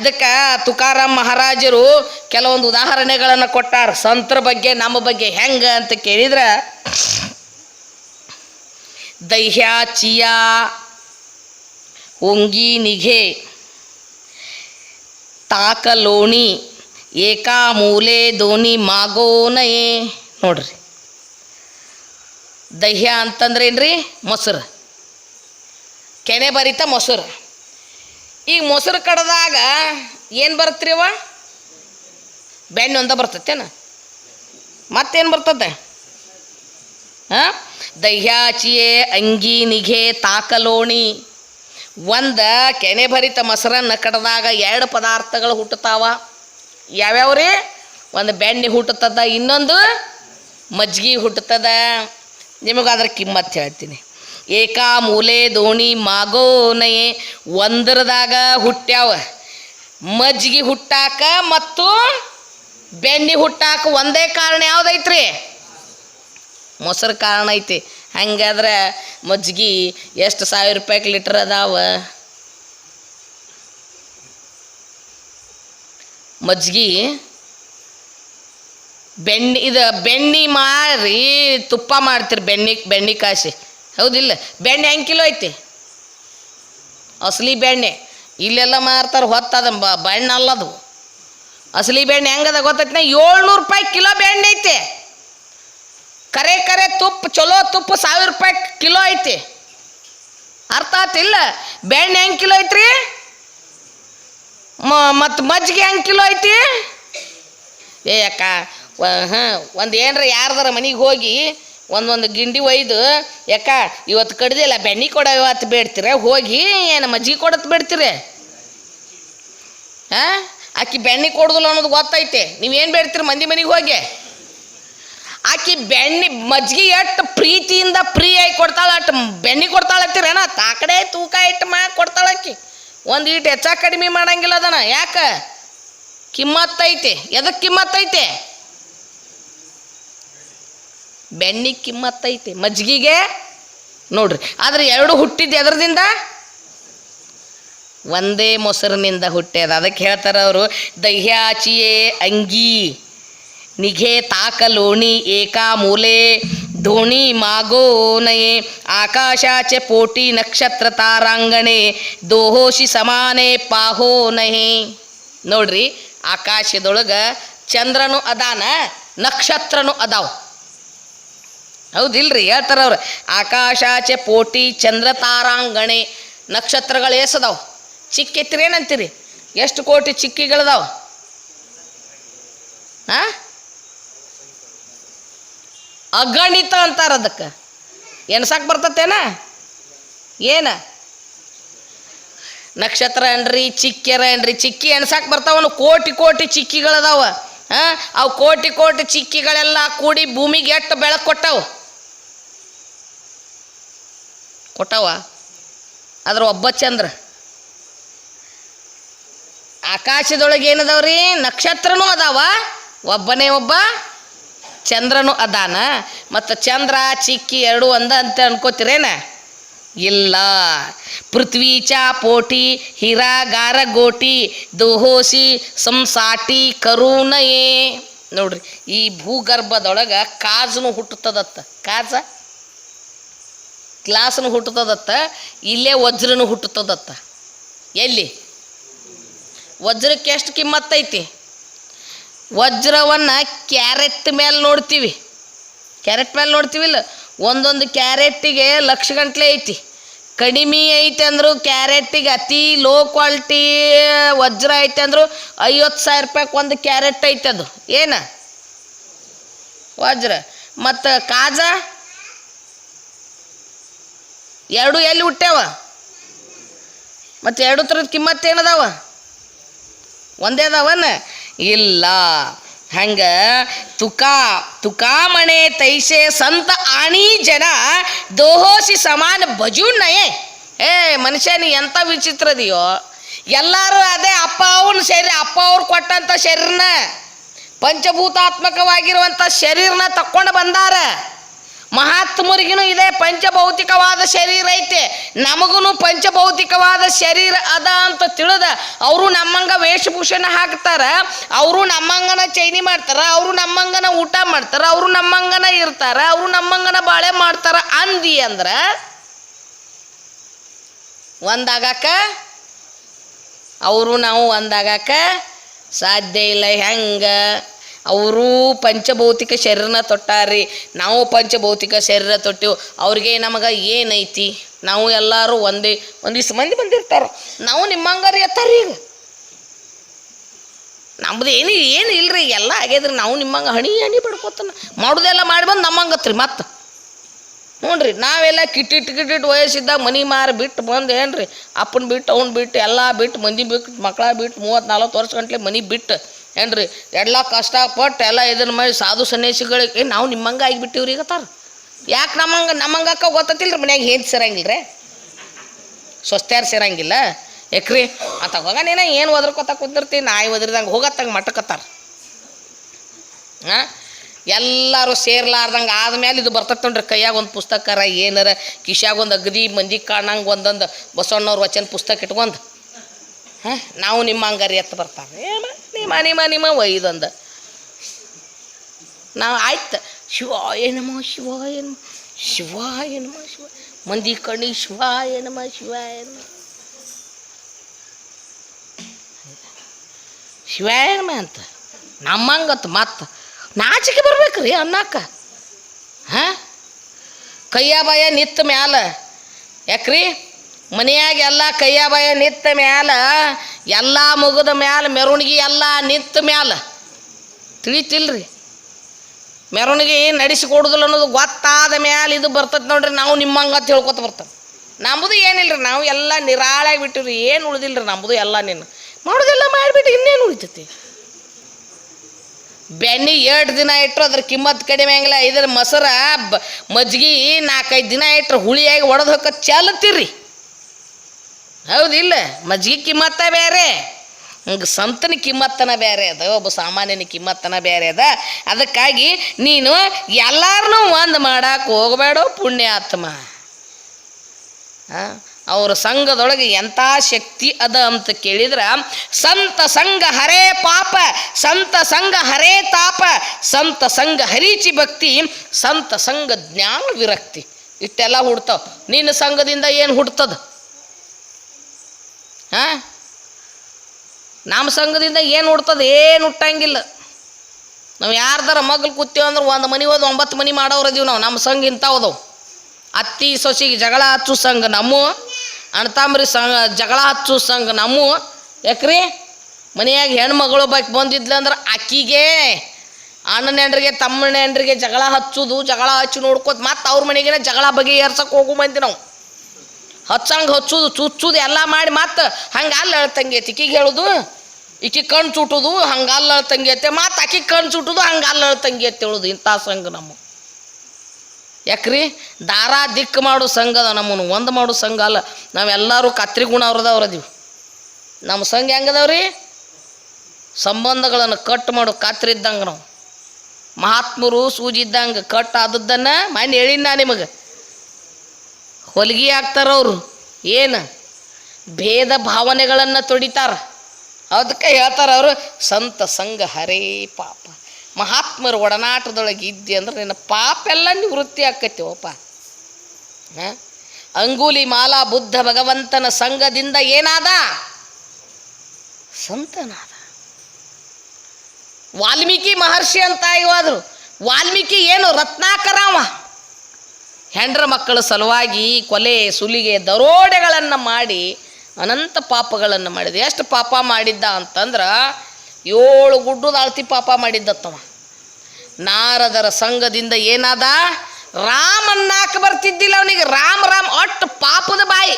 ಅದಕ್ಕೆ ತುಕಾರಾಮ್ ಮಹಾರಾಜರು ಕೆಲವೊಂದು ಉದಾಹರಣೆಗಳನ್ನು ಕೊಟ್ಟಾರ. ಸಂತರ ಬಗ್ಗೆ, ನಮ್ಮ ಬಗ್ಗೆ ಹೆಂಗ ಅಂತ ಕೇಳಿದ್ರೆ, ದಹ್ಯ, ಚಿಯಾ ಒಂಗಿ ನಿಘೆ ತಾಕಲೋಣಿ ಏಕಾ ಮೂಲೆ ದೋಣಿ, ಮಾಗೋನಯೇ, ನೋಡ್ರಿ. ದಹ್ಯ ಅಂತಂದ್ರೆ ಏನ್ರಿ ಮೊಸರು. ಕೆನೆ ಬರಿತ ಮೊಸರು. ಈಗ ಮೊಸರು ಕಡದಾಗ ಏನು ಬರುತ್ತೆ ಅವ ಬೆಣ್ಣೆ ಒಂದ ಬರ್ತತೇನ? ಮತ್ತೇನು ಬರ್ತದೆ? ಹಾಂ? ದಹ್ಯಾಚಿಯೆ ಅಂಗಿ ನಿಘೆ ತಾಕಲೋಣಿ. ಒಂದು ಕೆನೆ ಭರಿತ ಮೊಸರನ್ನು ಕಡದಾಗ ಎರಡು ಪದಾರ್ಥಗಳು ಹುಟ್ಟುತ್ತಾವ ಯಾವ್ಯಾವ ರೀ? ಒಂದು ಬೆಣ್ಣೆ ಹುಟ್ಟುತ್ತದ, ಇನ್ನೊಂದು ಮಜ್ಜಿಗೆ ಹುಟ್ಟುತ್ತದ. ನಿಮಗೆ ಅದ್ರ ಕಿಮ್ಮತ್ತು ಹೇಳ್ತೀನಿ. ಏಕಾ ಮೂಲೆ ದೋಣಿ ಮಾಗೋನಯೆ ಒಂದರದಾಗ ಹುಟ್ಟ್ಯಾವ. ಮಜ್ಜಿಗೆ ಹುಟ್ಟಾಕ ಮತ್ತು ಬೆಣ್ಣೆ ಹುಟ್ಟಾಕ ಒಂದೇ ಕಾರಣ ಯಾವ್ದೈತ್ರಿ? ಮೊಸರು ಕಾರಣ ಐತಿ. ಹಂಗಾದ್ರೆ ಮಜ್ಜಿಗೆ ಎಷ್ಟು ಸಾವಿರ ರೂಪಾಯಿ ಲೀಟ್ರ್ ಅದಾವ? ಮಜ್ಜಿಗೆ ಬೆಣ್ಣೆ, ಇದು ಬೆಣ್ಣೆ ಮಾರಿ ತುಪ್ಪ ಮಾಡ್ತೀರಿ ಬೆಣ್ಣೆ ಬೆಣ್ಣೆ ಕಾಸಿ. ಹೌದಿಲ್ಲ. ಬೆಣ್ಣೆ ಹೆಂಗೆ ಕಿಲೋ ಐತಿ. ಅಸಲಿ ಬೆಣ್ಣೆ. ಇಲ್ಲೆಲ್ಲ ಮಾರ್ತಾರೆ ಹೊತ್ತದ ಬೆಣ್ಣೆ ಅಲ್ಲದು. ಅಸಲಿ ಬೆಣ್ಣೆ ಹೆಂಗದ ಗೊತ್ತೈತಿ ಏಳ್ನೂರು ರೂಪಾಯಿ ಕಿಲೋ ಬೆಣ್ಣೆ ಐತಿ. ಕರೆ ಕರೆ ತುಪ್ಪ, ಚಲೋ ತುಪ್ಪ ಸಾವಿರ ರೂಪಾಯಿ ಕಿಲೋ ಐತಿ. ಅರ್ಥ ಆತಿಲ್ಲ? ಬೆಣ್ಣೆ ಹೆಂಗೆ ಕಿಲೋ ಐತ್ರಿ? ಮತ್ತು ಮಜ್ಜಿಗೆ ಹೆಂಗೆ ಕಿಲೋ ಐತಿ? ಏ ಅಕ್ಕ ಹಾಂ, ಒಂದು ಏನರ ಯಾರ್ದಾರ ಮನೆಗೆ ಹೋಗಿ ಒಂದೊಂದು ಗಿಂಡಿ ಒಯ್ದು, ಯಾಕ, ಇವತ್ತು ಕಡ್ದಿಲ್ಲ, ಬೆಣ್ಣೆ ಕೊಡವತ್ತು ಇವತ್ತು ಬೇಡ್ತೀರ? ಹೋಗಿ ಏನು ಮಜ್ಜಿಗೆ ಕೊಡತ್ ಬೇಡ್ತೀರ? ಹಾಂ? ಆಕಿ ಬೆಣ್ಣೆ ಕೊಡುದಿಲ್ಲ ಅನ್ನೋದು ಗೊತ್ತೈತೆ. ನೀವೇನು ಬೇಡ್ತೀರಿ ಮಂದಿ ಮನೆಗೆ ಹೋಗಿ? ಆಕಿ ಬೆಣ್ಣೆ, ಮಜ್ಜಿಗೆ ಎಷ್ಟು ಪ್ರೀತಿಯಿಂದ ಫ್ರೀ ಆಗಿ ಕೊಡ್ತಾಳ ಅಟ್ ಬೆಣ್ಣೆ ಕೊಡ್ತಾಳತ್ತೀರೇನ ತಾಕಡೆ ತೂಕ ಇಟ್ಟು ಮಾ ಕೊಡ್ತಾಳಕ್ಕಿ ಒಂದು ಇಟ್ಟು ಹೆಚ್ಚ ಕಡಿಮೆ ಮಾಡಂಗಿಲ್ಲ ಅದನ್ನ ಯಾಕೆ? ಕಿಮ್ಮತ್ತೈತೆ. ಎದಕ್ಕೆ ಕಿಮ್ಮತ್ತೈತೆ? ಬೆಣ್ಣೆ ಕಿಮ್ಮತ್ತೈತಿ ಮಜ್ಜಿಗೆಗೆ? ನೋಡ್ರಿ, ಆದ್ರೆ ಎರಡು ಹುಟ್ಟಿದ್ದು ಎದ್ರದಿಂದ? ಒಂದೇ ಮೊಸರಿನಿಂದ ಹುಟ್ಟ್ಯದ. ಅದಕ್ಕೆ ಹೇಳ್ತಾರೆ ಅವರು, ದಹ್ಯಾಚಿಯೇ ಅಂಗಿ, ನಿಘೆ ತಾಕಲೋಣಿ ಏಕಾ ಮೂಲೆ ಧೋಣಿ ಮಾಗೋನಯೆ, ಆಕಾಶಾಚೆ ಪೋಟಿ ನಕ್ಷತ್ರ ತಾರಾಂಗಣೆ ದೋಹೋಶಿ ಸಮಾನೆ ಪಾಹೋನಹೆ ನೋಡ್ರಿ, ಆಕಾಶದೊಳಗೆ ಚಂದ್ರನು ಅದಾನ, ನಕ್ಷತ್ರನು ಅದಾವ. ಹೌದಿಲ್ರಿ, ಹೇಳ್ತಾರ ಅವ್ರು. ಆಕಾಶಾಚೆ ಪೋಟಿ, ಚಂದ್ರ ತಾರಾಂಗಣಿ, ನಕ್ಷತ್ರಗಳು ಎಸದಾವ. ಚಿಕ್ಕಿತ್ರಿ ಏನಂತೀರಿ? ಎಷ್ಟು ಕೋಟಿ ಚಿಕ್ಕಿಗಳದಾವ? ಹಾ ಅಗಣಿತ ಅಂತಾರ ಅದಕ್ಕೆ. ಎಣ್ಸಕ್ಕೆ ಬರ್ತತೇನ ಏನ? ನಕ್ಷತ್ರ ಏನ್ರಿ, ಚಿಕ್ಕಿಯರ ಏನ್ರಿ, ಚಿಕ್ಕಿ ಎಣ್ಸಕ್ಕೆ ಬರ್ತಾವನು ಕೋಟಿ ಕೋಟಿ ಚಿಕ್ಕಿಗಳದಾವ. ಹಾಂ ಅವು ಕೋಟಿ ಕೋಟಿ ಚಿಕ್ಕಿಗಳೆಲ್ಲ ಕೂಡಿ ಭೂಮಿಗೆ ಎಷ್ಟು ಬೆಳಕು ಕೊಟ್ಟವು? ಕೊಟ್ಟವ. ಅದ್ರ ಒಬ್ಬ ಚಂದ್ರ. ಆಕಾಶದೊಳಗೆ ಏನದವ್ರಿ? ನಕ್ಷತ್ರನೂ ಅದಾವ. ಒಬ್ಬನೇ ಒಬ್ಬ ಚಂದ್ರನು ಅದಾನ. ಮತ್ತು ಚಂದ್ರ, ಚಿಕ್ಕಿ ಎರಡು ಒಂದ ಅಂತ ಅನ್ಕೋತೀರೇನ? ಇಲ್ಲ. ಪೃಥ್ವಿ ಪೋಟಿ, ಹಿರಾ ಗಾರ ಗೋಟಿ, ದೋಹೋಸಿ ಸಂಸಾಟಿ ಕರುಣಯೇ. ನೋಡ್ರಿ, ಈ ಭೂಗರ್ಭದೊಳಗೆ ಕಾಜನು ಹುಟ್ಟುತ್ತದತ್ತ. ಕಾಜ? ಗ್ಲಾಸ್ನು ಹುಟ್ಟುತ್ತದತ್ತ, ಇಲ್ಲೇ ವಜ್ರನು ಹುಟ್ಟುತ್ತದತ್ತ. ಎಲ್ಲಿ? ವಜ್ರಕ್ಕೆ ಎಷ್ಟು ಕಿಮ್ಮತ್ತೈತಿ ವಜ್ರವನ್ನು ಕ್ಯಾರೆಟ್ ಮೇಲೆ ನೋಡ್ತೀವಿ. ಕ್ಯಾರೆಟ್ ಮೇಲೆ ನೋಡ್ತೀವಿ ಇಲ್ಲ? ಒಂದೊಂದು ಕ್ಯಾರೆಟ್ಟಿಗೆ ಲಕ್ಷ ಗಂಟ್ಲೆ ಐತಿ. ಕಡಿಮೆ ಐತೆ ಅಂದರೂ ಕ್ಯಾರೆಟ್ಟಿಗೆ ಅತಿ ಲೋ ಕ್ವಾಲಿಟಿ ವಜ್ರ ಐತೆ ಅಂದರೂ ಐವತ್ತು ಸಾವಿರ ರೂಪಾಯ್ಗೆ ಒಂದು ಕ್ಯಾರೆಟ್ ಐತೆ ಅದು. ಏನು? ವಜ್ರ. ಮತ್ತು ಕಾಜ? ಎರಡು ಎಲ್ಲಿ ಹುಟ್ಟ್ಯಾವ? ಮತ್ತು ಎರಡು ಥರದ ಕಿಮ್ಮತ್ತು ಏನದಾವ? ಒಂದೇ ಅದಾವನ? ಇಲ್ಲ. ಹಂಗ ತುಕಾ ತುಕಾಮಣೆ ತೈಸೆ ಸಂತ ಆಣಿ ಜನ ದೋಹೋಸಿ ಸಮಾನ ನಯೇ. ಏ, ಮನುಷ್ಯ, ನೀ ಎಂಥ ವಿಚಿತ್ರದಿಯೋ ಎಲ್ಲರೂ ಅದೇ ಅಪ್ಪ ಅವನ ಶರೀರ, ಅಪ್ಪ ಅವ್ರು ಕೊಟ್ಟಂಥ ಶರೀರನ ಪಂಚಭೂತಾತ್ಮಕವಾಗಿರುವಂಥ ಶರೀರನ ತಕ್ಕೊಂಡು ಬಂದಾರ. ಮಹಾತ್ಮರಿಗೂ ಇದೆ ಪಂಚಭೌತಿಕವಾದ ಶರೀರ ಐತೆ. ನಮಗೂ ಪಂಚಭೌತಿಕವಾದ ಶರೀರ ಅದ ಅಂತ ತಿಳಿದ ಅವರು ನಮ್ಮಂಗ ವೇಷಭೂಷಣ ಹಾಕ್ತಾರ, ಅವರು ನಮ್ಮಂಗನ ಚೈನಿ ಮಾಡ್ತಾರ, ಅವರು ನಮ್ಮಂಗನ ಊಟ ಮಾಡ್ತಾರ, ಅವರು ನಮ್ಮಂಗನ ಇರ್ತಾರ, ಅವರು ನಮ್ಮಂಗನ ಬಾಳೆ ಮಾಡ್ತಾರ ಅಂದಿ ಅಂದ್ರ ಒಂದಾಗಾಕ? ಅವರು ನಾವು ಒಂದಾಗಾಕ ಸಾಧ್ಯ ಇಲ್ಲ ಹೆಂಗ? ಅವರು ಪಂಚಭೌತಿಕ ಶರೀರನ ತೊಟ್ಟಾರಿ ನಾವು ಪಂಚಭೌತಿಕ ಶರೀರ ತೊಟ್ಟೆವು. ಅವ್ರಿಗೆ ನಮಗೆ ಏನೈತಿ? ನಾವು ಎಲ್ಲರೂ ಒಂದೇ, ಒಂದಿಷ್ಟು ಮಂದಿ ಬಂದಿರ್ತಾರ. ನಾವು ನಿಮ್ಮಂಗಾರಿ ಎತ್ತಾರ ಈಗ. ನಮ್ದು ಏನು ಏನು ಇಲ್ರಿ, ಎಲ್ಲ ಆಗ್ಯದ್ರಿ. ನಾವು ನಿಮ್ಮಂಗೆ ಹಣಿ ಹಣಿ ಬಡ್ಕೋತಾನ ಮಾಡೋದೆಲ್ಲ ಮಾಡಿ ಬಂದು ನಮ್ಮಂಗತ್ರಿ ಮತ್ತೆ. ನೋಡ್ರಿ, ನಾವೆಲ್ಲ ಕಿಟ್ಟಿಟ್ಟು ಕಿಟ್ಟಿಟ್ಟು ವಯಸ್ಸಿದ್ದಾಗ ಮನಿ ಮಾರಿ ಬಿಟ್ಟು ಬಂದು ಏನ್ರಿ? ಅಪ್ಪನ ಬಿಟ್ಟು ಅವ್ನ ಬಿಟ್ಟು ಎಲ್ಲ ಬಿಟ್ಟು ಮಂದಿ ಬಿಟ್ಟು ಮಕ್ಕಳ ಬಿಟ್ಟು ಮೂವತ್ತು ನಲ್ವತ್ತು ವರ್ಷ ಗಂಟ್ಲೆ ಮನಿ ಬಿಟ್ಟು ಏನ್ರಿ, ಎಲ್ಲ ಕಷ್ಟಪಟ್ಟು ಎಲ್ಲ ಇದನ್ನ ಮಾಡಿ ಸಾಧು ಸನ್ಯಾಸಿಗಳಿಗೆ ನಾವು ನಿಮ್ಮಂಗೆ ಆಗಿಬಿಟ್ಟಿವ್ರಿ ಈಗತ್ತಾರ ಯಾಕೆ ನಮ್ಮಂಗೆ ನಮ್ಮಂಗಕ್ಕ ಗೊತ್ತಿಲ್ಲ ರೀ ಮನ್ಯಾಗ ಏನು ಸಿರಂಗಿಲ್ಲ ರೀ ಸ್ವಸ್ಥ್ಯಾರು ಸೇರಂಗಿಲ್ಲ ಯಾಕ್ರಿ ಆತವಾಗ ನೀನು, ಏನು ಒದ್ರಕೋತ ಕುಂದಿರ್ತಿ? ನಾಯಿ ಒದ್ರಿದಂಗೆ ಹೋಗತ್ತಂಗೆ ಮಟ್ಟಕತ್ತಾರ. ಹಾಂ ಎಲ್ಲರೂ ಸೇರ್ಲಾರ್ದಂಗೆ ಆದ್ಮೇಲೆ ಇದು ಬರ್ತೈತೆ ನೋಡ್ರಿ, ಕೈಯಾಗ ಒಂದು ಪುಸ್ತಕರ ಏನಾರ ಕಿಶ್ಯಾಗ ಒಂದು ಅಗದಿ ಮಂದಿ ಕಾಣಂಗೆ ಒಂದೊಂದು ಬಸವಣ್ಣವ್ರ ವಚನ ಪುಸ್ತಕ ಇಟ್ಕೊಂಡು ಹಾಂ? ನಾವು ನಿಮ್ಮ ಹಂಗಾರಿ ಎತ್ತು ಬರ್ತಾರೆ ಏಮ ನಿಮ್ಮ ನಿಮ್ಮ ನಿಮ್ಮ ಒಯ್ದೊಂದು. ನಾವು ಆಯ್ತು. ಶಿವ ಏನಮ್ಮ ಶಿವ ಏನು ಶಿವ ಏನಮ್ಮ ಶಿವ ಮಂದಿ ಕಣ್ಣಿ ಶಿವ ಏನಮ್ಮ ಶಿವ ಏನಮ್ಮ ಶಿವ ಏನಮ್ಮ ಅಂತ. ನಮ್ಮಂಗತ್ತು ಮತ್ತೆ. ನಾಚಿಕೆ ಬರ್ಬೇಕ್ರಿ ಅನ್ನಕ್ಕ. ಹಾಂ? ಕೈಯ ಬಾಯ ನಿತ್ತ ಮ್ಯಾಲ. ಯಾಕ್ರಿ? ಮನ್ಯಾಗ ಎಲ್ಲ ಕೈಯ ಬಾಯ ನಿತ್ತ ಮ್ಯಾಲ, ಎಲ್ಲ ಮುಗಿದ ಮ್ಯಾಲ ಮೆರವಣಿಗೆ ಎಲ್ಲ ನಿತ್ತ ಮ್ಯಾಲ. ತಿಳಿತಿಲ್ರಿ? ಮೆರವಣಿಗೆ ನಡೆಸಿಕೊಡುದಿಲ್ಲ ಅನ್ನೋದು ಗೊತ್ತಾದ ಮ್ಯಾಲ ಇದು ಬರ್ತದೆ ನೋಡ್ರಿ, ನಾವು ನಿಮ್ಮಂಗ ಅಂತ ಹೇಳ್ಕೊತ ಬರ್ತದೆ ನಮ್ಮದು ಏನಿಲ್ಲ ರೀ ನಾವು ಎಲ್ಲ ನಿರಾಳಾಗಿ ಬಿಟ್ಟಿವ್ರಿ, ಏನು ಉಳಿದಿಲ್ಲ ರೀ ನಮ್ಮದು ಎಲ್ಲ ನಿನ್ನ. ಮಾಡೋದೆಲ್ಲ ಮಾಡಿಬಿಟ್ಟು ಇನ್ನೇನು ಉಳಿತೈತಿ? ಬೆಣ್ಣೆ ಎರಡು ದಿನ ಇಟ್ಟರು ಅದ್ರ ಕಿಮ್ಮತ್ ಕಡಿಮೆ ಆಗಿಲ್ಲ, ಇದ್ರ ಮೊಸರ ಬ ಮಜ್ಗಿ ನಾಲ್ಕೈದು ದಿನ ಇಟ್ರು ಹುಳಿಯಾಗಿ ಒಡೆದು ಹಾಕ ಚೆಲ್ತೀರಿ ಹೌದಿಲ್ಲ ಮಜ್ಜಿಗೆ ಕಿಮ್ಮತ್ತ ಬೇರೆ. ಸಂತನ ಕಿಮ್ಮತ್ತನ ಬೇರೆ ಅದ, ಒಬ್ಬ ಸಾಮಾನ್ಯನ ಕಿಮ್ಮತ್ತನ ಬೇರೆ ಅದ. ಅದಕ್ಕಾಗಿ ನೀನು ಎಲ್ಲಾರನ್ನೂ ಒಂದು ಮಾಡಕ್ಕೆ ಹೋಗಬೇಡ ಪುಣ್ಯಾತ್ಮ. ಅವ್ರ ಸಂಘದೊಳಗೆ ಎಂಥ ಶಕ್ತಿ ಅದ ಅಂತ ಕೇಳಿದ್ರೆ, ಸಂತ ಸಂಘ ಹರೇ ಪಾಪ, ಸಂತ ಸಂಘ ಹರೇ ತಾಪ, ಸಂತ ಸಂಘ ಹರೀಚಿ ಭಕ್ತಿ, ಸಂತ ಸಂಘ ಜ್ಞಾನ ವಿರಕ್ತಿ. ಇಷ್ಟೆಲ್ಲ ಹುಡ್ತಾವ. ನಿನ್ನ ಸಂಘದಿಂದ ಏನು ಹುಡ್ತದ? ಹಾಂ? ನಮ್ಮ ಸಂಘದಿಂದ ಏನು ಹುಡ್ತದೆ ಏನು ಹುಟ್ಟಂಗಿಲ್ಲ ನಾವು ಯಾರ್ದಾರ ಮಗ್ಳು ಕೂತೀವಿ ಅಂದ್ರೆ ಒಂದು ಮನೆ ಹೋದ್ ಒಂಬತ್ತು ಮನೆ ಮಾಡೋರು ಅದೀವಿ ನಾವು. ನಮ್ಮ ಸಂಘ ಇಂಥವದವು ಅತ್ತಿ ಸೊಸಿಗೆ ಜಗಳ ಹಚ್ಚು ಸಂಘ ನಮ್ಮ ಅಣ್ತಾಂಬ್ರಿ ಸಂಘ ಜಗಳ ಹಚ್ಚು ಸಂಘ ನಮ್ಮ. ಯಾಕ್ರಿ? ಮನೆಯಾಗ ಹೆಣ್ಮಗಳು ಬಾಕಿ ಬಂದಿದ್ಲ ಅಂದ್ರೆ ಅಕ್ಕಿಗೆ, ಅಣ್ಣನ ಹೆಂಡ್ರಿಗೆ ಹೆಂಡ್ರಿಗೆ ಜಗಳ ಹಚ್ಚೋದು, ಜಗಳ ಹಚ್ಚಿ ನೋಡ್ಕೋತ ಮತ್ತೆ ಅವ್ರ ಮನೆಗೇನೆ ಜಗಳ ಬಗೆಹರ್ಸಕ್ಕೆ ಹೋಗು ಬಂದಿ ನಾವು. ಹಚ್ಚಂಗೆ ಹಚ್ಚುದು, ಚುಚ್ಚುದು ಎಲ್ಲ ಮಾಡಿ ಮತ್ತೆ ಹಂಗೆ ಅಲ್ಲ ಅಳ್ತಂಗೈತಿ ಈಕಿಗೆ ಹೇಳುದು ಈಕಿ ಕಣ್ಣು ಚುಟ್ಟುದು, ಹಂಗೆ ತಂಗಿ ಐತೆ ಮತ್ತೆ ಆಕಿ ಕಣ್ಣು ಚುಟ್ಟುದು, ಹಂಗೆ ಅಲ್ಲಿ ಅಳ್ತಂಗೈತೆ ಹೇಳುದು. ಇಂಥ ಸಂಘ ನಮ್ಮ. ಯಾಕ್ರಿ? ದಾರ ದಿಕ್ಕ ಮಾಡೋ ಸಂಘ ಅದ ನಮ್ಮನ್ನು ಒಂದು ಮಾಡೋ ಸಂಘ ಅಲ್ಲ. ನಾವೆಲ್ಲರೂ ಕತ್ರಿ ಗುಣ ಅವ್ರದವ್ರು ಅದೀವಿ. ನಮ್ಮ ಸಂಘ ಹೆಂಗದವ್ರಿ? ಸಂಬಂಧಗಳನ್ನು ಕಟ್ ಮಾಡೋ ಕತ್ರಿ ಇದ್ದಂಗೆ ನಾವು. ಮಹಾತ್ಮರು ಸೂಜಿ ಇದ್ದಂಗೆ ಕಟ್ ಆದದ್ದನ್ನು ಮನೆ ಹೇಳಿನ ನಿಮಗೆ. ಹೊಲಿಗೆ ಆಗ್ತಾರವ್ರು ಏನು? ಭೇದ ಭಾವನೆಗಳನ್ನು ತೊಡಿತಾರ. ಅದಕ್ಕೆ ಹೇಳ್ತಾರ ಅವರು, ಸಂತ ಸಂಘ ಹರೇ ಪಾಪ. ಮಹಾತ್ಮರು ಒಡನಾಟದೊಳಗೆ ಇದ್ದೆ ಅಂದ್ರೆ ನಿನ್ನ ಪಾಪ ಎಲ್ಲ ನಿವೃತ್ತಿ ಆಕತಿ ಹಾಂ? ಅಂಗುಲಿ ಮಾಲಾ ಬುದ್ಧ ಭಗವಂತನ ಸಂಘದಿಂದ ಏನಾದ? ಸಂತನಾದ. ವಾಲ್ಮೀಕಿ ಮಹರ್ಷಿ ಅಂತ ಇವಾದ್ರು. ವಾಲ್ಮೀಕಿ ಏನು ರತ್ನಾಕರಾಮ ಹೆಂಡ್ರ ಮಕ್ಕಳ ಸಲುವಾಗಿ ಕೊಲೆ, ಸುಲಿಗೆ, ದರೋಡೆಗಳನ್ನು ಮಾಡಿ, ಅನಂತ ಪಾಪಗಳನ್ನು ಮಾಡಿದ. ಎಷ್ಟು ಪಾಪ ಮಾಡಿದ್ದ ಅಂತಂದ್ರೆ ಏಳು ಗುಡ್ಡದ ಅಳತಿ ಪಾಪ ಮಾಡಿದ್ದತ್ತವ. ನಾರದರ ಸಂಘದಿಂದ ಏನಾದ? ರಾಮನ್ನಾಕ ಬರ್ತಿದ್ದಿಲ್ಲ ಅವನಿಗೆ. ರಾಮ, ರಾಮ್ ಒಟ್ಟು ಪಾಪದ ಬಾಯಿ.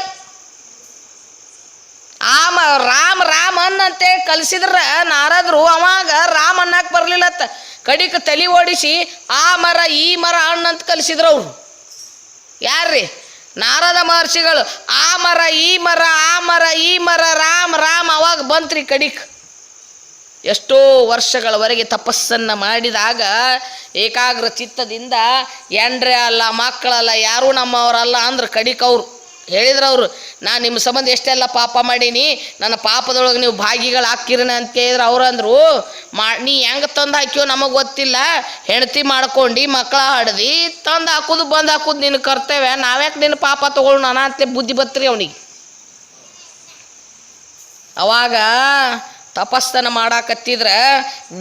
ಆಮ, ರಾಮ, ರಾಮ್ ಅನ್ನಂತೆ ಕಲಿಸಿದ್ರ ನಾರದ್ರು ಅವಾಗ ರಾಮ ಅನ್ನಕ್ಕೆ ಬರಲಿಲ್ಲತ್ತ. ಕಡಿಕ ತಲೆ ಓಡಿಸಿ, ಆ ಮರ, ಈ ಮರ ಅಣ್ಣಂತ ಕಲಿಸಿದ್ರು ಅವರು. ಯಾರ್ರಿ? ನಾರದ ಮಹರ್ಷಿಗಳು, ಆ ಮರ, ಈ ಮರ, ಆ ಮರ, ಈ ಮರ, ರಾಮ್ ರಾಮ್, ಅವಾಗ ಬಂತ್ರಿ ಕಡಿಕ್. ಎಷ್ಟೋ ವರ್ಷಗಳವರೆಗೆ ತಪಸ್ಸನ್ನು ಮಾಡಿದಾಗ ಏಕಾಗ್ರ ಚಿತ್ತದಿಂದ ಎಂಡ್ರೆ ಅಲ್ಲ, ಮಕ್ಕಳಲ್ಲ, ಯಾರೂ ನಮ್ಮವರಲ್ಲ ಅಂದ್ರೆ ಕಡಿಕವ್ರು ಹೇಳಿದ್ರು ಅವರು ನಾನು ನಿಮ್ಮ ಸಂಬಂಧ ಎಷ್ಟೆಲ್ಲ ಪಾಪ ಮಾಡೀನಿ, ನನ್ನ ಪಾಪದೊಳಗೆ ನೀವು ಭಾಗಿಗಳು ಹಾಕಿರನ ಅಂತ ಕೇಳಿದ್ರೆ ಅವ್ರು ಅಂದರು, ಮಾ, ನೀ ಹೆಂಗೆ ತಂದು ಹಾಕ್ಯೋ ನಮಗೆ ಗೊತ್ತಿಲ್ಲ, ಹೆಂಡತಿ ಮಾಡ್ಕೊಂಡು ಮಕ್ಕಳ ಹಡ್ದು, ತಂದು ಹಾಕೋದು ಬಂದು ಹಾಕೋದು ನಿನ್ನ ಕರ್ತವ್ಯ, ನಾವ್ಯಾಕೆ ನಿನ್ನ ಪಾಪ ತೊಗೊಳ್ಳೋಣ ಅಂತ ಬುದ್ಧಿ ಬತ್ರಿ ಅವನಿಗೆ. ಅವಾಗ ತಪಸ್ತನ ಮಾಡಾಕತ್ತಿದ್ರ,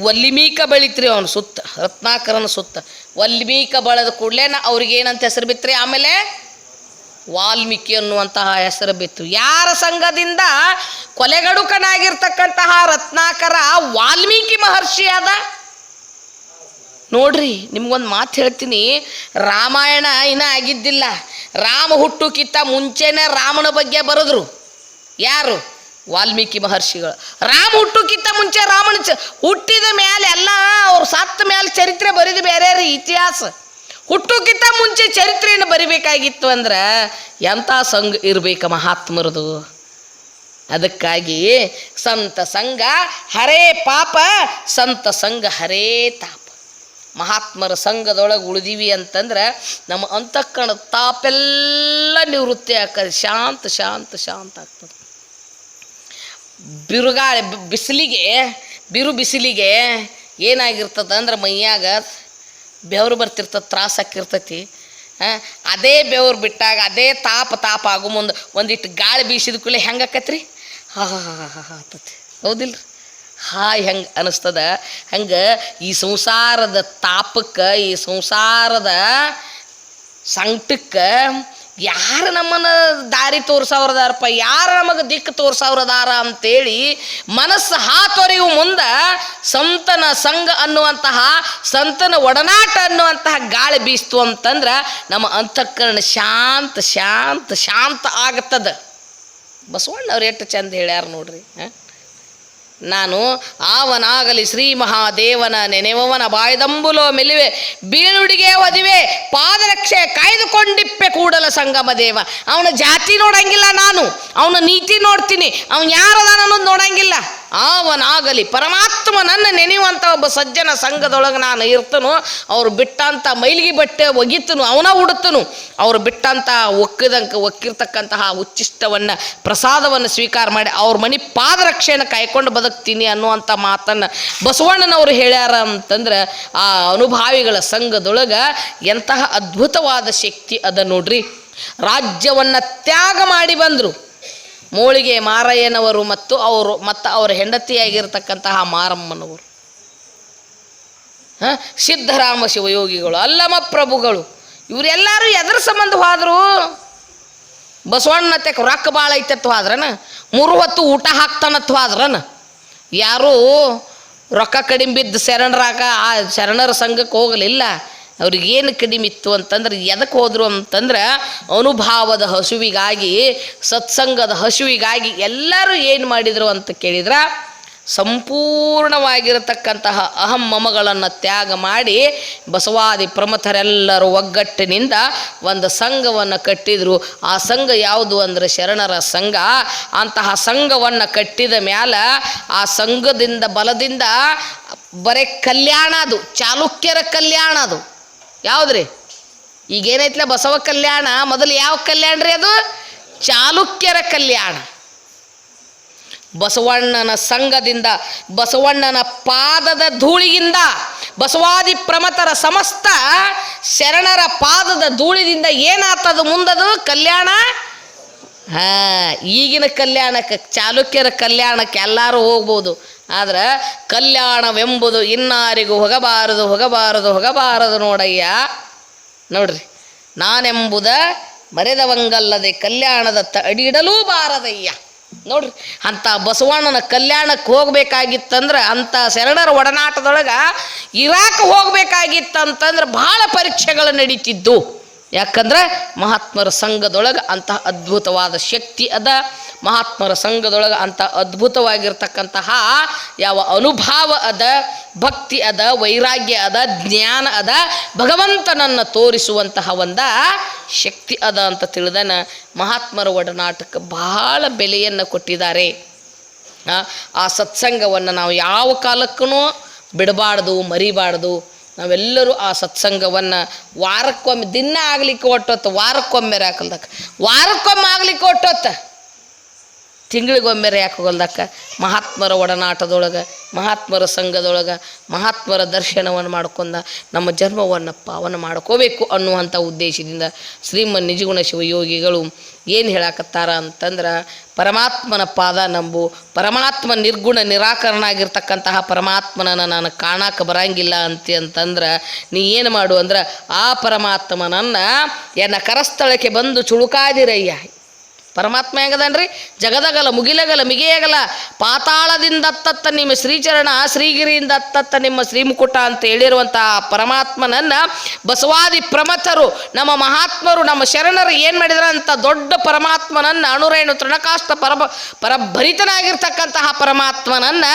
ವಲ್ಲಿಮೀಕ ಬೆಳಿತ್ರಿ ಅವನು ಸುತ್ತ, ರತ್ನಾಕರನ ಸುತ್ತ, ವಲ್ಲಿಮೀಕ ಬಳದ ಕೂಡಲೇ ನಾ ಅವ್ರಿಗೆ ಏನಂತ ಹೆಸರು ಬಿತ್ರಿ, ಆಮೇಲೆ ವಾಲ್ಮೀಕಿ ಅನ್ನುವಂತಹ ಹೆಸರು ಬಿತ್ತು. ಯಾರ ಸಂಘದಿಂದ ಕೊಲೆಗಡುಕನಾಗಿರ್ತಕ್ಕಂತಹ ರತ್ನಾಕರ ವಾಲ್ಮೀಕಿ ಮಹರ್ಷಿ ಆದ? ನೋಡ್ರಿ, ನಿಮ್ಗೊಂದು ಮಾತು ಹೇಳ್ತೀನಿ. ರಾಮಾಯಣ ಇನ್ನ ಆಗಿದ್ದಿಲ್ಲ. ರಾಮ ಹುಟ್ಟುಕ್ಕಿಂತ ಮುಂಚೆನೇ ರಾಮನ ಬಗ್ಗೆ ಬರೆದ್ರು. ಯಾರು? ವಾಲ್ಮೀಕಿ ಮಹರ್ಷಿಗಳು. ರಾಮ ಹುಟ್ಟುಕ್ಕಿಂತ ಮುಂಚೆ ರಾಮನ ಹುಟ್ಟಿದ ಮೇಲೆ ಎಲ್ಲ ಅವ್ರು ಸತ್ತ ಮೇಲೆ ಚರಿತ್ರೆ ಬರೀದು ಬೇರೆ ರೀ ಇತಿಹಾಸ. ಹುಟ್ಟುಕ್ಕಿಂತ ಮುಂಚೆ ಚರಿತ್ರೆಯನ್ನು ಬರಿಬೇಕಾಗಿತ್ತು ಅಂದ್ರೆ ಎಂಥ ಸಂಘ ಇರಬೇಕು ಮಹಾತ್ಮರದು? ಅದಕ್ಕಾಗಿ ಸಂತ ಸಂಘ ಹರೇ ಪಾಪ, ಸಂತ ಸಂಘ ಹರೇ ತಾಪ. ಮಹಾತ್ಮರ ಸಂಘದೊಳಗೆ ಉಳಿದೀವಿ ಅಂತಂದ್ರೆ ನಮ್ಮ ಅಂತಃಕರಣ ತಾಪೆಲ್ಲ ನಿವೃತ್ತಿ ಆಗ್ತದೆ. ಶಾಂತ ಶಾಂತ ಶಾಂತ ಆಗ್ತದೆ. ಬಿರುಗಾಳಿ ಬಿಸಿಲಿಗೆ ಬಿರು ಬಿಸಿಲಿಗೆ ಏನಾಗಿರ್ತದೆ ಅಂದ್ರೆ ಮೈಯಾಗ ಬೆವರು ಬರ್ತಿರ್ತದೆ ತ್ರಾಸ ಆಕಿರ್ತೈತಿ. ಅದೇ ಬೆವರು ಬಿಟ್ಟಾಗ ಅದೇ ತಾಪ ತಾಪ ಆಗೋ ಮುಂದೆ ಒಂದಿಟ್ಟು ಗಾಳಿ ಬೀಸಿದ ಕೂಡಲೇ ಹೆಂಗೆ ಆಕತ್ರಿ? ಹಾ ಹಾ ಹಾ ಹಾ ಹಾ ಆತತಿ. ಹಾಯ್ ಹೆಂಗೆ ಅನಿಸ್ತದ? ಹಂಗೆ ಈ ಸಂಸಾರದ ತಾಪಕ್ಕೆ, ಈ ಸಂಸಾರದ ಸಂಕಟಕ್ಕೆ ಯಾರು ನಮ್ಮನ ದಾರಿ ತೋರ್ಸವ್ರದಾರಪ್ಪ ಯಾರು ನಮಗೆ ದಿಕ್ಕು ತೋರ್ಸವ್ರದಾರ ಅಂತೇಳಿ ಮನಸ್ಸು ಹಾತೊರೆಯುವ ಮುಂದೆ ಸಂತನ ಸಂಘ ಅನ್ನುವಂತಹ, ಸಂತನ ಒಡನಾಟ ಅನ್ನುವಂತಹ ಗಾಳಿ ಬೀಸ್ತು ಅಂತಂದ್ರೆ ನಮ್ಮ ಅಂತಃಕರಣ ಶಾಂತ ಶಾಂತ ಶಾಂತ ಆಗತ್ತದ ಬಸವಣ್ಣ ಅವ್ರು ಎಷ್ಟು ಚಂದ ಹೇಳ್ಯಾರ ನೋಡ್ರಿ ನಾನು ಆವನಾಗಲಿ ಶ್ರೀ ಮಹಾದೇವನ ನೆನೆವವನ ಬಾಯ್ದಂಬುಲೋ ಮೆಲಿವೆ, ಬೀಳುಡಿಗೆ ಒದಿವೆ ಪಾದರಕ್ಷೆ ಕೂಡಲ ಸಂಗಮ ದೇವ ಅವನ ಜಾತಿ ನೋಡಂಗಿಲ್ಲ ನಾನು, ಅವನ ನೀತಿ ನೋಡ್ತೀನಿ, ಅವನು ಯಾರದ ಅನ್ನೋದು ನೋಡಂಗಿಲ್ಲ. ಅವನಾಗಲಿ, ಪರಮಾತ್ಮ ನನ್ನ ನೆನೆಯುವಂಥ ಒಬ್ಬ ಸಜ್ಜನ ಸಂಘದೊಳಗೆ ನಾನು ಇರ್ತನು, ಅವ್ರು ಬಿಟ್ಟಂಥ ಮೈಲಿಗೆ ಬಟ್ಟೆ ಒಗಿತನು, ಅವನ ಉಡುತ್ತನು ಅವ್ರು ಬಿಟ್ಟಂಥ ಒಕ್ಕಿದಂಕ, ಒಕ್ಕಿರ್ತಕ್ಕಂತಹ ಉಚ್ಚಿಷ್ಟವನ್ನು, ಪ್ರಸಾದವನ್ನು ಸ್ವೀಕಾರ ಮಾಡಿ ಅವ್ರ ಮನೆ ಪಾದರಕ್ಷೆಯನ್ನು ಕಾಯ್ಕೊಂಡು ಬದುಕ್ತೀನಿ ಅನ್ನುವಂಥ ಮಾತನ್ನು ಬಸವಣ್ಣನವರು ಹೇಳ್ಯಾರ ಅಂತಂದ್ರೆ, ಆ ಅನುಭಾವಿಗಳ ಸಂಘದೊಳಗೆ ಎಂತಹ ಅದ್ಭುತವಾದ ಶಕ್ತಿ ಅದ ನೋಡ್ರಿ. ರಾಜ್ಯವನ್ನು ತ್ಯಾಗ ಮಾಡಿ ಬಂದರು. ಮೋಳಿಗೆ ಮಾರಯ್ಯನವರು ಮತ್ತು ಅವರು, ಮತ್ತು ಅವರ ಹೆಂಡತಿಯಾಗಿರ್ತಕ್ಕಂತಹ ಮಾರಮ್ಮನವರು. ಹಾಂ? ಸಿದ್ಧರಾಮ ಶಿವಯೋಗಿಗಳು ಅಲ್ಲಮ ಪ್ರಭುಗಳು, ಇವರೆಲ್ಲರೂ ಎದ್ರ ಸಂಬಂಧ ಹೋದ್ರು. ಬಸವಣ್ಣ ರೊಕ್ಕ ಭಾಳ ಐತತ್ತು ಹೋದ್ರನ ಮೂರು ಹೊತ್ತು ಊಟ ಹಾಕ್ತಾನತ್ತು ಹೋದ್ರನ. ಯಾರೂ ರೊಕ್ಕ ಕಡಿಮೆ ಬಿದ್ದು ಶರಣರಾಗ, ಆ ಶರಣರ ಸಂಘಕ್ಕೆ ಹೋಗಲಿಲ್ಲ. ಅವ್ರಿಗೇನು ಕಡಿಮೆ ಇತ್ತು ಅಂತಂದ್ರೆ ಎದಕ್ಕೆ ಹೋದರು ಅಂತಂದ್ರೆ ಅನುಭಾವದ ಹಸುವಿಗಾಗಿ, ಸತ್ಸಂಗದ ಹಸುವಿಗಾಗಿ ಎಲ್ಲರೂ ಏನು ಮಾಡಿದರು ಅಂತ ಕೇಳಿದ್ರೆ, ಸಂಪೂರ್ಣವಾಗಿರತಕ್ಕಂತಹ ಅಹಂ ಮಮಗಳನ್ನು ತ್ಯಾಗ ಮಾಡಿ ಬಸವಾದಿ ಪ್ರಮಥರೆಲ್ಲರೂ ಒಗ್ಗಟ್ಟಿನಿಂದ ಒಂದು ಸಂಘವನ್ನು ಕಟ್ಟಿದರು. ಆ ಸಂಘ ಯಾವುದು ಅಂದರೆ ಶರಣರ ಸಂಘ. ಅಂತಹ ಸಂಘವನ್ನು ಕಟ್ಟಿದ ಮ್ಯಾಲ ಆ ಸಂಘದಿಂದ ಬಲದಿಂದ ಬರೇ ಕಲ್ಯಾಣ ಅದು, ಚಾಲುಕ್ಯರ ಕಲ್ಯಾಣ ಅದು. ಯಾವುದ್ರಿ? ಈಗೇನೈತ್ಲ ಬಸವ ಕಲ್ಯಾಣ? ಮೊದಲು ಯಾವ ಕಲ್ಯಾಣ ರೀ ಅದು? ಚಾಲುಕ್ಯರ ಕಲ್ಯಾಣ. ಬಸವಣ್ಣನ ಸಂಘದಿಂದ, ಬಸವಣ್ಣನ ಪಾದದ ಧೂಳಿಯಿಂದ ಬಸವಾದಿ ಪ್ರಮತರ ಸಮಸ್ತ ಶರಣರ ಪಾದದ ಧೂಳಿದಿಂದ ಏನಾತದು ಮುಂದದು? ಕಲ್ಯಾಣ? ಹಾ, ಈಗಿನ ಕಲ್ಯಾಣಕ್ಕೆ, ಚಾಲುಕ್ಯರ ಕಲ್ಯಾಣಕ್ಕೆ ಎಲ್ಲರೂ ಹೋಗ್ಬೋದು. ಆದ್ರೆ ಕಲ್ಯಾಣವೆಂಬುದು ಇನ್ನಾರಿಗೂ ಹೋಗಬಾರದು ಹೋಗಬಾರದು ಹೋಗಬಾರದು ನೋಡಯ್ಯ. ನೋಡ್ರಿ, ನಾನೆಂಬುದ ಮರೆದವಂಗಲ್ಲದೆ ಕಲ್ಯಾಣದ ತ ಅಡಿಡಲೂ ಬಾರದಯ್ಯ. ನೋಡ್ರಿ ಅಂಥ ಬಸವಣ್ಣನ ಕಲ್ಯಾಣಕ್ಕೆ ಹೋಗ್ಬೇಕಾಗಿತ್ತಂದ್ರೆ ಅಂಥ ಶರಣರ ಒಡನಾಟದೊಳಗೆ ಇರಾಕ್ ಹೋಗ್ಬೇಕಾಗಿತ್ತಂತಂದ್ರೆ ಬಹಳ ಪರೀಕ್ಷೆಗಳು ನಡೀತಿದ್ದು. ಯಾಕಂದ್ರೆ ಮಹಾತ್ಮರ ಸಂಘದೊಳಗೆ ಅಂತಹ ಅದ್ಭುತವಾದ ಶಕ್ತಿ ಅದ. ಮಹಾತ್ಮರ ಸಂಘದೊಳಗೆ ಅಂಥ ಅದ್ಭುತವಾಗಿರ್ತಕ್ಕಂತಹ ಯಾವ ಅನುಭಾವ ಅದ ಭಕ್ತಿ ಅದ ವೈರಾಗ್ಯ ಅದ ಜ್ಞಾನ ಅದ ಭಗವಂತನನ್ನು ತೋರಿಸುವಂತಹ ಒಂದ ಶಕ್ತಿ ಅದ ಅಂತ ತಿಳಿದನ ಮಹಾತ್ಮರ ಒಡನಾಟಕ್ಕೆ ಬಹಳ ಬೆಲೆಯನ್ನು ಕೊಟ್ಟಿದ್ದಾರೆ. ಆ, ಆ ಸತ್ಸಂಗವನ್ನು ನಾವು ಯಾವ ಕಾಲಕ್ಕೂ ಬಿಡಬಾರ್ದು ಮರಿಬಾರ್ದು. ನಾವೆಲ್ಲರೂ ಆ ಸತ್ಸಂಗವನ್ನು ವಾರಕ್ಕೊಮ್ಮೆ ದಿನ ಆಗ್ಲಿಕ್ಕೆ ಒಟ್ಟೊತ್ತು ವಾರಕ್ಕೊಮ್ಮೆ ರಾಕಲ್ದಕ್ಕೆ ವಾರಕ್ಕೊಮ್ಮೆ ಆಗ್ಲಿಕ್ಕೆ ಒಟ್ಟೊತ್ತ. ತಿಂಗಳಿಗೊಮ್ಮೆ ಯಾಕೆ ಹೋಗಲ್ದಕ್ಕ? ಮಹಾತ್ಮರ ಒಡನಾಟದೊಳಗೆ, ಮಹಾತ್ಮರ ಸಂಘದೊಳಗೆ, ಮಹಾತ್ಮರ ದರ್ಶನವನ್ನು ಮಾಡ್ಕೊಂಡ ನಮ್ಮ ಜನ್ಮವನ್ನು ಪಾವನ ಮಾಡ್ಕೋಬೇಕು ಅನ್ನುವಂಥ ಉದ್ದೇಶದಿಂದ ಶ್ರೀಮನ್ ನಿಜಗುಣ ಶಿವಯೋಗಿಗಳು ಏನು ಹೇಳಕತ್ತಾರ ಅಂತಂದ್ರೆ, ಪರಮಾತ್ಮನ ಪಾದ ನಂಬು, ಪರಮಾತ್ಮ ನಿರ್ಗುಣ ನಿರಾಕರಣ ಆಗಿರ್ತಕ್ಕಂತಹ ಪರಮಾತ್ಮನನ್ನು ನಾನು ಕಾಣಕ್ಕೆ ಬರಂಗಿಲ್ಲ ಅಂತ ಅಂತಂದ್ರೆ, ನೀ ಏನು ಮಾಡು ಅಂದ್ರೆ, ಆ ಪರಮಾತ್ಮನನ್ನು ಎನ್ನ ಕರಸ್ಥಳಕ್ಕೆ ಬಂದು ಚುಳುಕಾದಿರಯ್ಯ. ಪರಮಾತ್ಮ ಹೆಂಗದನ್ರಿ? ಜಗದಗಲ, ಮುಗಿಲಗಲ, ಮಿಗಿಯಗಲ, ಪಾತಾಳದಿಂದ ಅತ್ತತ್ತ ನಿಮ್ಮ ಶ್ರೀಚರಣ, ಶ್ರೀಗಿರಿಯಿಂದ ಅತ್ತತ್ತ ನಿಮ್ಮ ಶ್ರೀಮುಕುಟ ಅಂತ ಹೇಳಿರುವಂಥ ಪರಮಾತ್ಮನನ್ನ ಬಸವಾದಿ ಪ್ರಮಥರು, ನಮ್ಮ ಮಹಾತ್ಮರು, ನಮ್ಮ ಶರಣರು ಏನು ಮಾಡಿದ್ರ ಅಂತ ದೊಡ್ಡ ಪರಮಾತ್ಮನನ್ನ ಅಣುರೇಣು ತೃಣಕಾಷ್ಟ ಪರಮ ಪರಭರಿತನಾಗಿರ್ತಕ್ಕಂತಹ ಪರಮಾತ್ಮನನ್ನ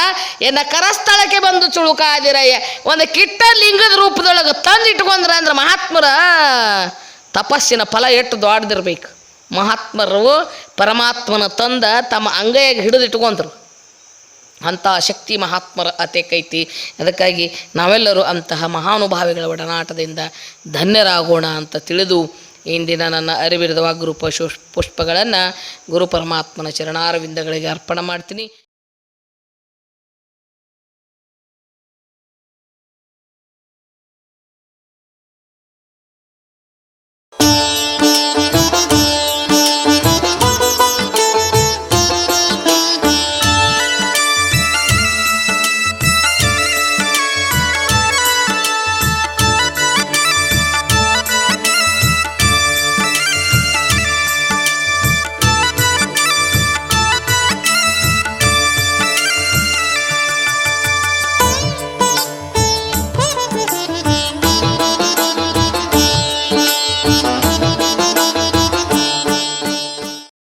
ಎನ್ನ ಕರಸ್ಥಳಕ್ಕೆ ಬಂದು ಚುಳುಕಾದಿರಯ್ಯ. ಒಂದು ಕಿಟ್ಟ ಲಿಂಗದ ರೂಪದೊಳಗೆ ತಂದಿಟ್ಕೊಂಡ್ರ ಅಂದ್ರೆ ಮಹಾತ್ಮರ ತಪಸ್ಸಿನ ಫಲ ಎಷ್ಟು ದೊಡ್ಡದಿರ್ಬೇಕು. ಮಹಾತ್ಮರು ಪರಮಾತ್ಮನ ತಂದ ತಮ್ಮ ಅಂಗೈಯಾಗಿ ಹಿಡಿದಿಟ್ಕೊಂಡ್ರು ಅಂಥ ಶಕ್ತಿ ಮಹಾತ್ಮರ ಅತೇಕೈತಿ. ಅದಕ್ಕಾಗಿ ನಾವೆಲ್ಲರೂ ಅಂತಹ ಮಹಾನುಭಾವಿಗಳ ಒಡನಾಟದಿಂದ ಧನ್ಯರಾಗೋಣ ಅಂತ ತಿಳಿದು ಇಂದಿನ ನನ್ನ ಅರಿವಿರದ ಪಶು ಪುಷ್ಪಗಳನ್ನು ಗುರು ಪರಮಾತ್ಮನ ಚರಣಾರವಿಂದಗಳಿಗೆ ಅರ್ಪಣೆ ಮಾಡ್ತೀನಿ.